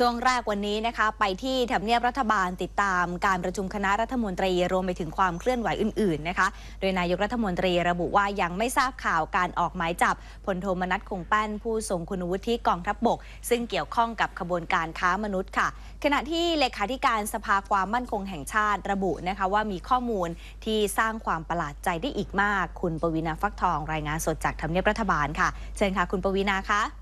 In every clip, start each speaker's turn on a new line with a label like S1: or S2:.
S1: ช่วงแรกวันนี้นะคะ ไปที่ทำเนียบรัฐบาลติดตามการประชุมคณะรัฐมนตรีรวมไปถึงความเคลื่อนไหวอื่น ๆ นะคะ โดยนายกรัฐมนตรีระบุว่ายังไม่ทราบข่าวการออกหมายจับพลโทมนัสคงแป้นผู้ทรงคุณวุฒิกองทัพบบก ซึ่งเกี่ยวข้องกับขบวนการค้ามนุษย์ค่ะ ขณะที่เลขาธิการสภาความมั่นคงแห่งชาติระบุนะคะว่ามีข้อมูลที่สร้างความประหลาดใจได้อีกมาก คุณปวีณาฟักทองรายงานสดจากทำเนียบรัฐบาลค่ะ เชิญค่ะ คุณปวีณาคะ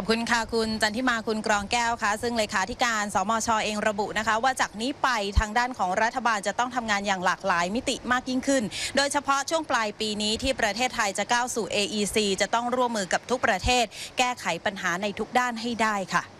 S2: ขอบคุณค่ะคุณจันทิมาคุณกรองแก้วค่ะ ซึ่งเลขาธิการสมชเองระบุนะคะ ว่าจากนี้ไปทางด้านของรัฐบาลจะต้องทำงานอย่างหลากหลายมิติมากยิ่งขึ้น โดยเฉพาะช่วงปลายปีนี้ที่ประเทศไทยจะก้าวสู่ AEC จะต้องร่วมมือกับทุกประเทศ แก้ไขปัญหาในทุกด้านให้ได้ค่ะ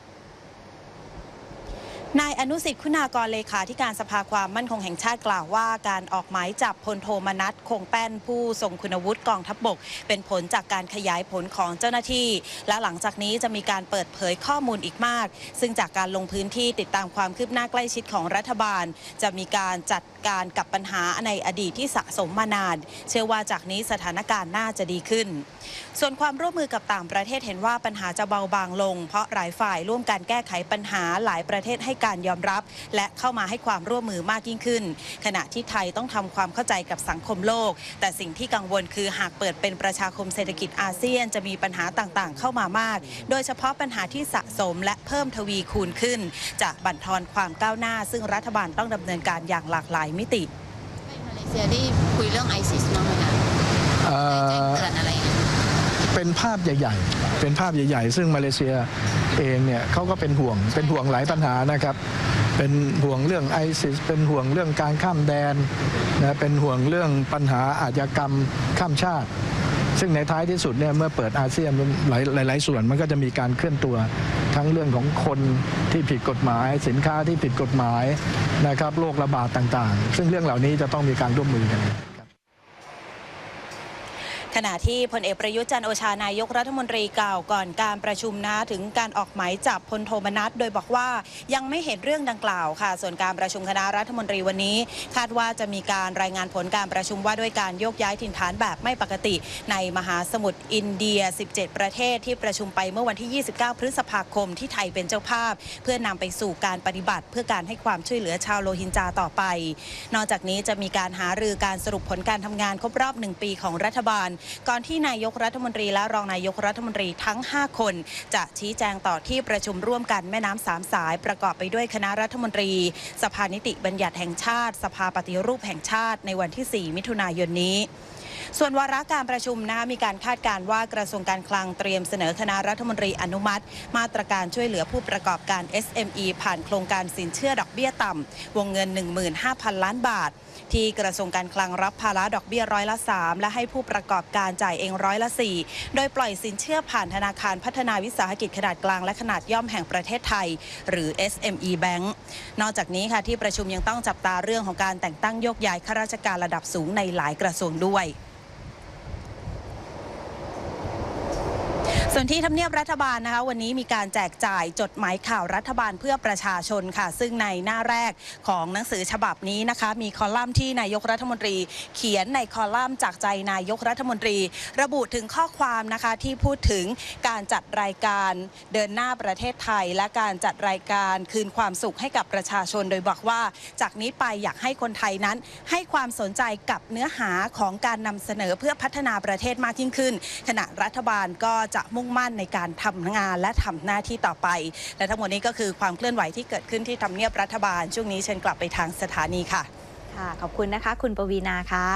S2: นายอนุสิทธิ์คุณากรเลขาธิการสภาความมั่นคงแห่งชาติกล่าวว่า การออกหมายจับพลโทมนัสคงแป้นผู้ทรงคุณวุฒิกองทัพบบก เป็นผลจากการขยายผลของเจ้าหน้าที่ และหลังจากนี้จะมีการเปิดเผยข้อมูลอีกมาก ซึ่งจากการลงพื้นที่ติดตามความคืบหน้าใกล้ชิดของรัฐบาล จะมีการจัดการกับปัญหาในอดีตที่สะสมมานาน เชื่อว่าจากนี้สถานการณ์น่าจะดีขึ้น ส่วนความร่วมมือกับต่างประเทศเห็นว่าปัญหาจะเบาบางลง เพราะหลายฝ่ายร่วมกันแก้ไขปัญหาหลายประเทศให้การยอมรับ และเข้ามาให้ความร่วมมือมากยิ่งขึ้น ขณะที่ไทยต้องทำความเข้าใจกับสังคมโลก แต่สิ่งที่กังวลคือหากเปิดเป็นประชาคมเศรษฐกิจอาเซียน จะมีปัญหาต่างๆ เข้ามามาก โดยเฉพาะปัญหาที่สะสมและเพิ่มทวีคูณขึ้น จะบั่นทอนความก้าวหน้า ซึ่งรัฐบาลต้องดำเนินการอย่างหลากหลายมิติ
S3: มาเลเซียได้คุยเรื่องไอซิสบ้างไหมคะ
S4: เอ่
S3: ได้แจ้งเตือนอะไร
S4: เป็นภาพใหญ่ ๆ เป็นภาพใหญ่ ๆ ซึ่งมาเลเซียเองเนี่ยเขาก็เป็นห่วง เป็นห่วงหลายปัญหานะครับ เป็นห่วงเรื่องไอซิส เป็นห่วงเรื่องการข้ามแดนนะ เป็นห่วงเรื่องปัญหาอาชญากรรมข้ามชาติ ซึ่งในท้ายที่สุดเนี่ยเมื่อเปิดอาเซียนมันหลายหลาย ๆ ส่วนมันก็จะมีการเคลื่อนตัวทั้งเรื่องของคนที่ผิดกฎหมาย สินค้าที่ผิดกฎหมายนะครับโรคระบาดต่าง ๆ ซึ่งเรื่องเหล่านี้จะต้องมีการร่วมมือกัน
S2: ขณะที่พลเอกประยุทธ์จันโอชานายกรัฐมนตรีกล่าวก่อนการประชุมนะถึงการออกหมายจับพลโทมนัสโดยบอกว่ายังไม่เห็นเรื่องดังกล่าวค่ะ ส่วนการประชุมคณะรัฐมนตรีวันนี้ คาดว่าจะมีการรายงานผลการประชุมว่าด้วยการโยกย้ายถิ่นฐานแบบไม่ปกติ ในมหาสมุทรอินเดีย 17 ประเทศที่ประชุมไปเมื่อวันที่ 29 พฤษภาคมที่ไทยเป็นเจ้าภาพ เพื่อนำไปสู่การปฏิบัติ เพื่อการให้ความช่วยเหลือชาวโลหินจาต่อไป นอกจากนี้จะมีการหารือการสรุปผลการทำงานครบรอบหนึ่งปีของรัฐบาลก่อนที่นายกรัฐมนตรีและรองนายกรัฐมนตรีทั้ง 5 คน จะชี้แจงต่อที่ประชุมร่วมกันแม่น้ำสามสายประกอบไปด้วยคณะรัฐมนตรี สภานิติบัญญัติแห่งชาติ สภาปฏิรูปแห่งชาติในวันที่ 4 มิถุนายนนี้ ส่วนวาระการประชุมนะคะมีการคาดการ์ว่ากระทรวงการคลังเตรียมเสนอคณะรัฐมนตรีอนุมัติ มาตรการช่วยเหลือผู้ประกอบการ SME ผ่านโครงการสินเชื่อดอกเบี้ยต่ำ วงเงิน 15,000 ล้านบาท ที่กระทรวงการคลังรับภาระดอกเบี้ยร้อยละ 3 และให้ผู้ประกอบการจ่ายเองร้อยละ 4 โดยปล่อยสินเชื่อผ่านธนาคารพัฒนาวิสาหกิจขนาดกลางและขนาดย่อมแห่งประเทศไทย หรือ SME Bank นอกจากนี้ค่ะที่ประชุมยังต้องจับตาเรื่องของการแต่งตั้งโยกย้ายข้าราชการระดับสูงในหลายกระทรวงด้วย ส่วนที่ทำเนียบรัฐบาลนะคะ วันนี้มีการแจกจ่ายจดหมายข่าวรัฐบาลเพื่อประชาชนค่ะ ซึ่งในหน้าแรกของหนังสือฉบับนี้นะคะ มีคอลัมน์ที่นายกรัฐมนตรี เขียนในคอลัมน์จากใจนายกรัฐมนตรี ระบุถึงข้อความนะคะที่พูดถึงการจัดรายการเดินหน้าประเทศไทย และการจัดรายการคืนความสุขให้กับประชาชน โดยบอกว่า จากนี้ไปอยากให้คนไทยนั้น ให้ความสนใจกับเนื้อหาของการนำเสนอเพื่อพัฒนาประเทศมากยิ่งขึ้น ขณะรัฐบาลก็จะมุ่งมั่นในการทำงานและทำหน้าที่ต่อไป และทั้งหมดนี้ก็คือความเคลื่อนไหวที่เกิดขึ้นที่ทำเนียบรัฐบาล ช่วงนี้เชิญกลับไปทางสถานีค่ะ
S1: ค่ะ ขอบคุณนะคะ คุณปวีนาคะ